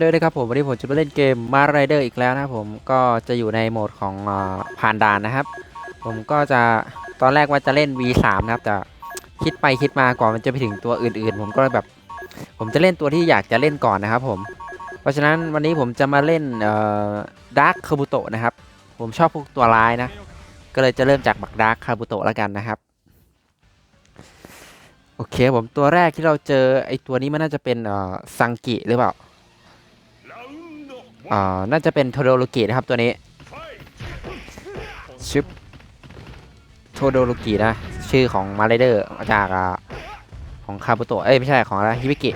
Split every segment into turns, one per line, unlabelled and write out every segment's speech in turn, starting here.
ด้วยนะครับผมวันนี้ผมจะมาเล่นเกมมาไรเดอร์อีกแล้วนะครับผมก็จะอยู่ในโหมดของอผ่านด่านนะครับ ผมก็จะตอนแรกว่าจะเล่น V3 นะครับแต่คิดไปคิดมาก่อนมันจะไปถึงตัวอื่นๆ ผมก็แบบ ผมจะเล่นตัวที่อยากจะเล่นก่อนนะครับผมเพราะฉะนั้นวันนี้ผมจะมาเล่นดาร์คคาบุโตะนะครับ ผมชอบพวกตัวร้ายนะ ก็เลยจะเริ่มจากบักดาร์คคาบุโตะแล้วกันนะครับโอเคผมตัวแรกที่เราเจอไอตัวนี้มันน่าจะเป็นเอ่อซังกิหรือเปล่า อ่าน่าจะเป็นโทโดโรกินะครับตัวนี้ชิปโทโดโรกินะ ชื่อของมาเรเดอร์มาจากอของคาบุโตะเอ้ยไม่ใช่ของอะไรฮิบิกิ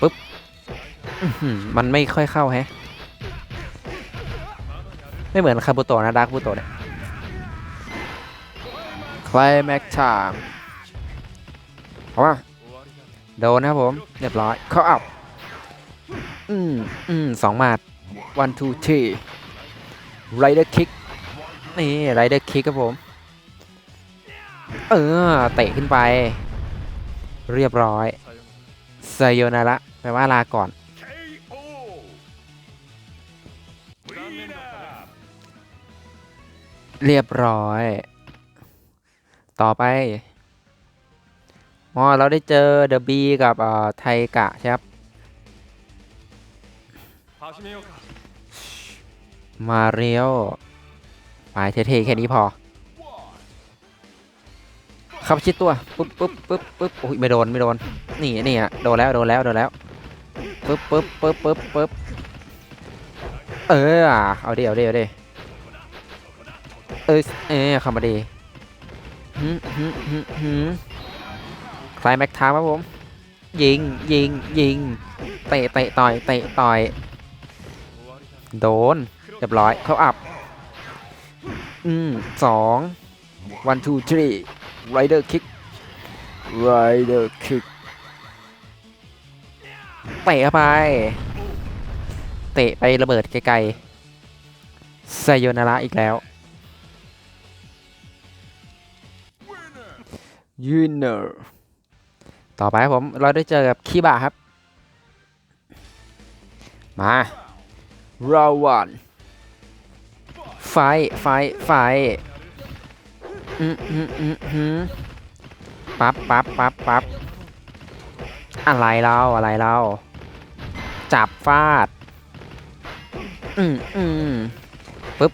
ปุ๊บมันไม่ค่อยเข้าแฮะไม่เหมือนคาบุโตะนะดาร์คบุโตะเนี่ยคลายแม็กชามเอาว่าโดนนะผม เรียบร้อยเข้าอัพ อืมอืมสองหมัด one two three rider kick นี่ rider kick ครับผม เออ เตะขึ้นไป เรียบร้อยเซโยนาระแปลว่าลาก่อน เรียบร้อย ต่อไปอ๋อเราได้เจอเดอะบีกับไทกะใช่ครับ มาเรียวไปเท่ๆแค่นี้พอเข้าไปชิดตัวปุ๊บปุ๊บปุ๊บปุ๊บโอ้ยไม่โดนไม่โดนนี่นี่อะโดนแล้วโดนแล้วโดนแล้วปุ๊บปุ๊บปุ๊บปุ๊บปุ๊บเออเอาดิเอาดิเอาดิเออเออเข้ามาดิหืมหืมหืมหืมคลายแม็กทามครับผม ยิงยิงยิงเตะเตะต่อยเตะต่อย โดน เรียบร้อย เขาอัพอืมสอง one two three rider kick rider kick เตะเข้าไป เตะไประเบิดไกลๆไซโยนาระอีกแล้วยูเนอร์ต่อไปครับผม เราได้เจอกับคิบะครับ มา ราวันไฟ ไฟ ไฟอืมอืมอืมอืมปั๊บปั๊บปั๊บปั๊บอะไรเราอะไรเรา จับฟาด อืมอืมปึ๊บ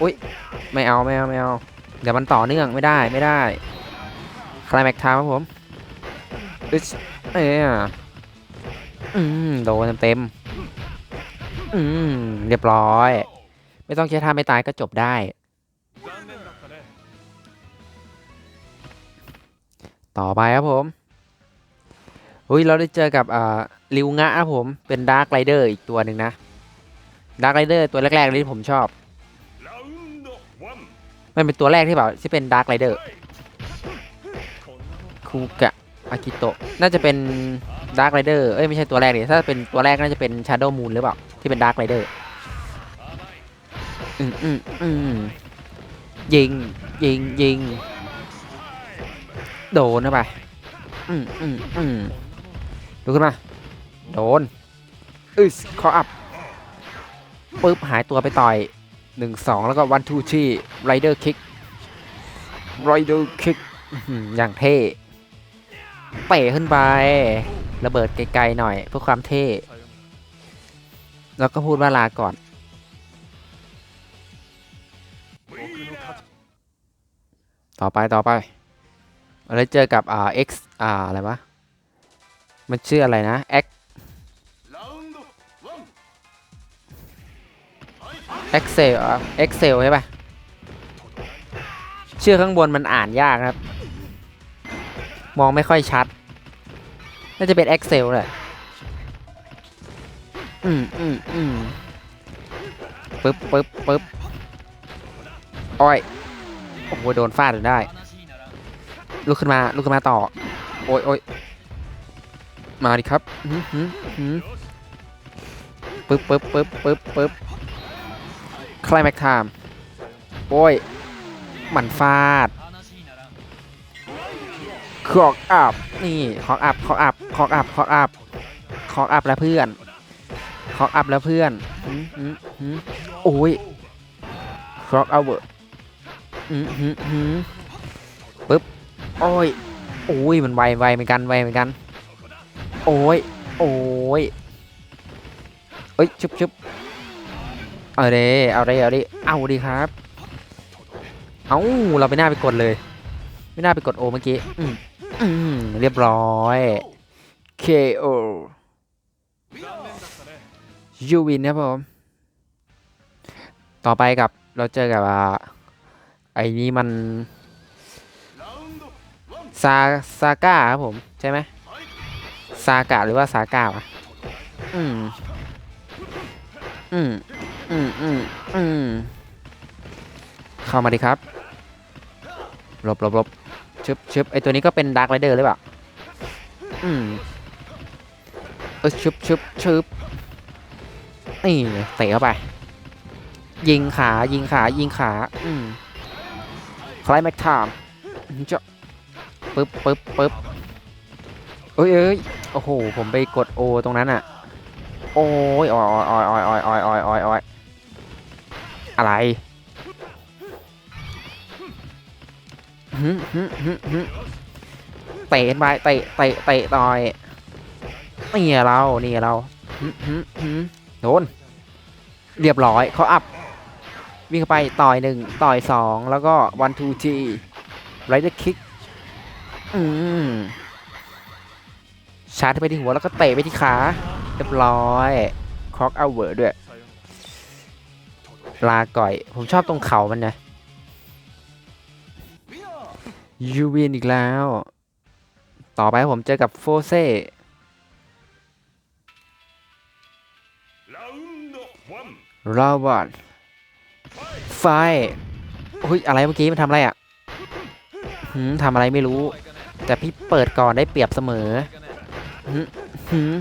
อุ้ย ไม่เอา ไม่เอา ไม่เอา เดี๋ยวมันต่อเนื่องไม่ได้ ไม่ได้คลายแม็กทาครับผมอึชเอ้ยอืม โดนเต็มๆ อืม เรียบร้อย ไม่ต้องใช้ท่าไม่ตายก็จบได้ ต่อไปครับผมอุ้ยเราได้เจอกับอลิวงะครับผม เป็นดาร์กไรเดอร์อีกตัวหนึ่งนะดาร์กไรเดอร์ตัวแรกๆที่ผมชอบ มันเป็นตัวแรกที่แบบที่เป็นดาร์กไรเดอร์คูกะอากิโตะน่าจะเป็นดาร์กไรเดอร์เอ้ยไม่ใช่ตัวแรกเลยถ้าเป็นตัวแรกน่าจะเป็นชาร์โดมูนหรือเปล่า ที่เป็นดาร์ r ไรเดอร์อืมอืมอืมยิง ยิง ยิง โดนเข้าไปอืมอืมอืมดูขึ้นมา โดนอึสขออัพปึ๊บหายตัวไปต่อยหนึ่งสองแล้วก็วันทูที่ไรเดอร์คิกไรเดอร์คิกอย่างเท่เตะขึ้นไประเบิดไกลๆหน่อยเพื่อความเท่ แล้วก็พูดว่าลาก่อน ต่อไปต่อไปเราได้เจอกับอ่า x อ่าอะไรวะ มันชื่ออะไรนะ x excel excel ใช่ปะชื่อข้างบนมันอ่านยากครับ มองไม่ค่อยชัด น่าจะเป็น excel แหละ อืมอืมอืมปึ๊บปึ๊บปึ๊บอ้อยโอ้โหโดนฟาดจนได้ ลุกขึ้นมา ลุกขึ้นมาต่อ โอ้ยโอ้ยมาดิครับหืมหืมหืมปึ๊บปึ๊บปึ๊บปึ๊บปึ๊บคลายแม็กไทม์โอ้ยหมันฟาดคอกอัพนี่คอกอัพคอกอัพคอกอัพคอกอัพคอกอัพแล้วเพื่อน ล็อกอัพแล้วเพื่อนโอ้ยคล็อกเอาเบอร์อือหือปึ๊บ โอ้ย โอ้ย มันไวไวเหมือนกัน ไวเหมือนกัน โอ้ย โอ้ยเอ้ย ชุบชุบเอาดิเอาดิเอาดิ เอาดิครับ เอาเราไปหน้าไปกดเลย ไม่น่าไปกดโอเมื่อกี้เรียบร้อย KO ยูวินครับผม ต่อไปกับเราเจอกับไอ้นี้มันซาซาก้าครับผม ใช่ไหมซากะหรือว่าซาก้าวะอืม อืม อืม อืม อืม เข้ามาดิครับหลบหลบหลบชึบชึบไอตัวนี้ก็เป็นดาร์คไรเดอร์หรือเปล่า อืมเออชึบชึบชึบ นี่เตะเข้าไป ยิงขายิงขายิงขาอืมคลายแม็กทามเจะปึ๊บปึ๊บปึ๊บเอ้ยเอ้ยโอ้โห ผมไปกดโอตรงนั้นอะโอ้ยอ้อยอ้อยอ้อยอ้อยอ้อยอ้อยอ้อยอ้อยอะไรเตะไปเตะเตะเตะต่อยนี่เรานี่เราหึหึหึ โดน เรียบร้อยเขาอัพ วิ่งเข้าไปต่อยหนึ่งต่อยสองแล้วก็วันทูจีไรเดอร์คิกอืมชาร์จไปที่หัวแล้วก็เตะไปที่ขาเรียบร้อยคล็อกเอาเวอร์ด้วย ลาก่อย ผมชอบตรงเข่ามันนะยูวินอีกแล้ว ต่อไปผมเจอกับโฟเซ รอวอดไฟเฮ้ยอะไรเมื่อกี้มันทำอะไรอะหืมทำอะไรไม่รู้ แต่พี่เปิดก่อนได้เปรียบเสมอหืมหืม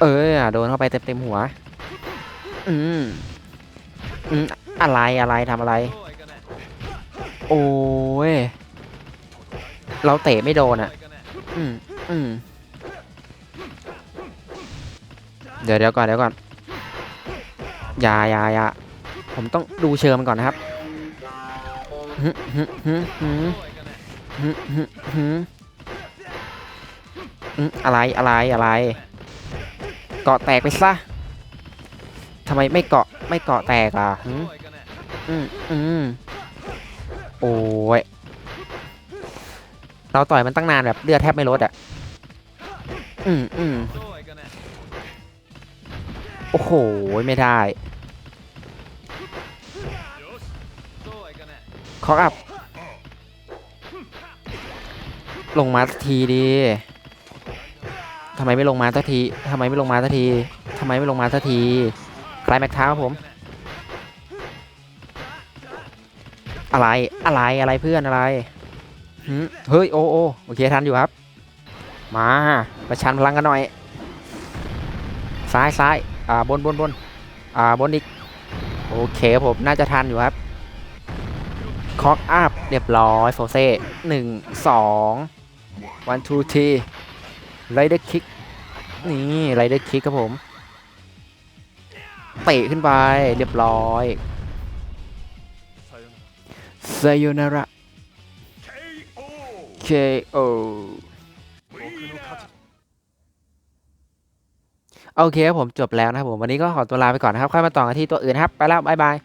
เออโดนเข้าไปเต็มเต็มหัว อืมอืมอะไรอะไรทำอะไร โอ้ย เราเตะไม่โดนอะ อืมอืมเดี๋ยวเดี๋ยวก่อนเดี๋ยวก่อน อย่าอย่าอย่าผมต้องดูเชิงมันก่อนนะครับอืมอะไรอะไรอะไร เกาะแตกไปซะทำไมไม่เกาะไม่เกาะแตกอะอืมอืมโอ้ย เราต่อยมันตั้งนานแบบเลือดแทบไม่ลดอะ อืมอืม โอ้โห ไม่ได้คออัพลงมาสักทีดีทำไมไม่ลงมาสักทีทำไมไม่ลงมาสักทีทำไมไม่ลงมาสักทีคลายแม็กท้าครับผม อะไร อะไร อะไรเพื่อนอะไรเฮ้ย โอโอโอเค ทันอยู่ครับ มา ประชันพลังกันหน่อย ซ้ายซ้าย อ่าบนบนบนอ่าบนอีก โอเคผมน่าจะทันอยู่ครับคอกอัพเรียบร้อยโฟเซ่หนึ่งสองวันทูทีไรเดอร์คิกนี่ไรเดอร์คิกครับผมเตะขึ้นไปเรียบร้อย
เซ
โยนาระ
KO
โอเคครับผมจบแล้วนะครับผมวันนี้ก็ขอตัวลาไปก่อนนะครับค่อยมาต่อกันที่ตัวอื่นครับไปแล้วบ๊ายบาย